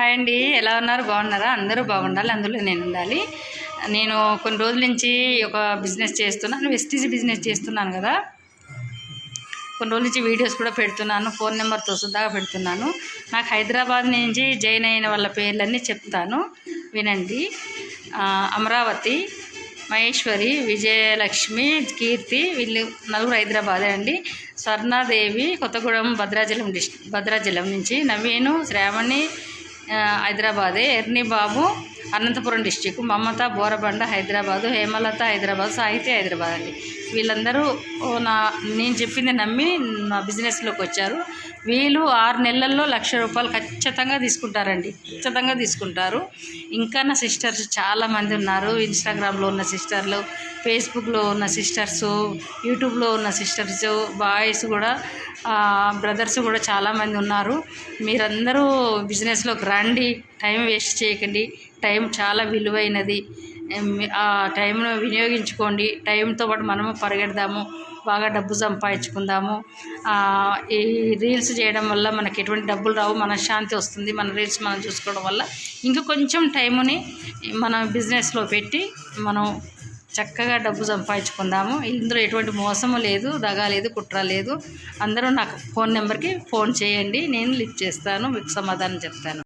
Hi అండి. ఎలా ఉన్నారు? బాగున్నారా? అందరూ బాగుండాలి. అందులో నేను ఉండాలి. నేను కొన్ని రోజుల నుంచి ఒక బిజినెస్ చేస్తున్నాను. వెస్టీజ్ బిజినెస్ చేస్తున్నాను కదా. కొన్ని రోజుల నుంచి వీడియోస్ కూడా పెడుతున్నాను. ఫోన్ నెంబర్తో సుద్దాగా పెడుతున్నాను. నాకు హైదరాబాద్ నుంచి జాయిన్ అయిన వాళ్ళ పేర్లన్నీ చెప్తాను. వినండి. అమరావతి మహేశ్వరి విజయలక్ష్మి కీర్తి వీళ్ళు నలుగురు హైదరాబాదే అండి. స్వర్ణాదేవి కొత్తగూడెం భద్రాచలం డిస్ భద్రాచలం నుంచి నవీను శ్రావణి హైదరాబాదే. ఎర్ని బాబు అనంతపురం డిస్టిక్ మమత బోరబండ హైదరాబాదు హేమలత హైదరాబాద్ సాహితీ హైదరాబాద్ అండి వీళ్ళందరూ నా నేను చెప్పింది నమ్మి నా బిజినెస్లోకి వచ్చారు. వీళ్ళు ఆరు నెలల్లో లక్ష రూపాయలు ఖచ్చితంగా తీసుకుంటారండి. ఖచ్చితంగా తీసుకుంటారు. ఇంకా నా సిస్టర్స్ చాలామంది ఉన్నారు. ఇన్స్టాగ్రామ్లో ఉన్న సిస్టర్లు ఫేస్బుక్లో ఉన్న సిస్టర్స్ యూట్యూబ్లో ఉన్న సిస్టర్స్ బాయ్స్ కూడా బ్రదర్స్ కూడా చాలామంది ఉన్నారు. మీరందరూ బిజినెస్లోకి రండి. టైం వేస్ట్ చేయకండి. టైం చాలా విలువైనది. ఆ టైంను వినియోగించుకోండి. టైంతో పాటు మనము పరిగెడదాము. బాగా డబ్బు సంపాదించుకుందాము. ఈ రీల్స్ చేయడం వల్ల మనకి ఎటువంటి డబ్బులు రావు. మన శాంతి వస్తుంది. మన రీల్స్ మనం చూసుకోవడం వల్ల ఇంకా కొంచెం టైముని మన బిజినెస్లో పెట్టి మనం చక్కగా డబ్బు సంపాదించుకుందాము. ఇందులో ఎటువంటి మోసము లేదు దగా లేదు కుట్ర లేదు. అందరూ నాకు ఫోన్ నెంబర్కి ఫోన్ చేయండి. నేను లిఫ్ట్ చేస్తాను. మీకు సమాధానం చెప్తాను.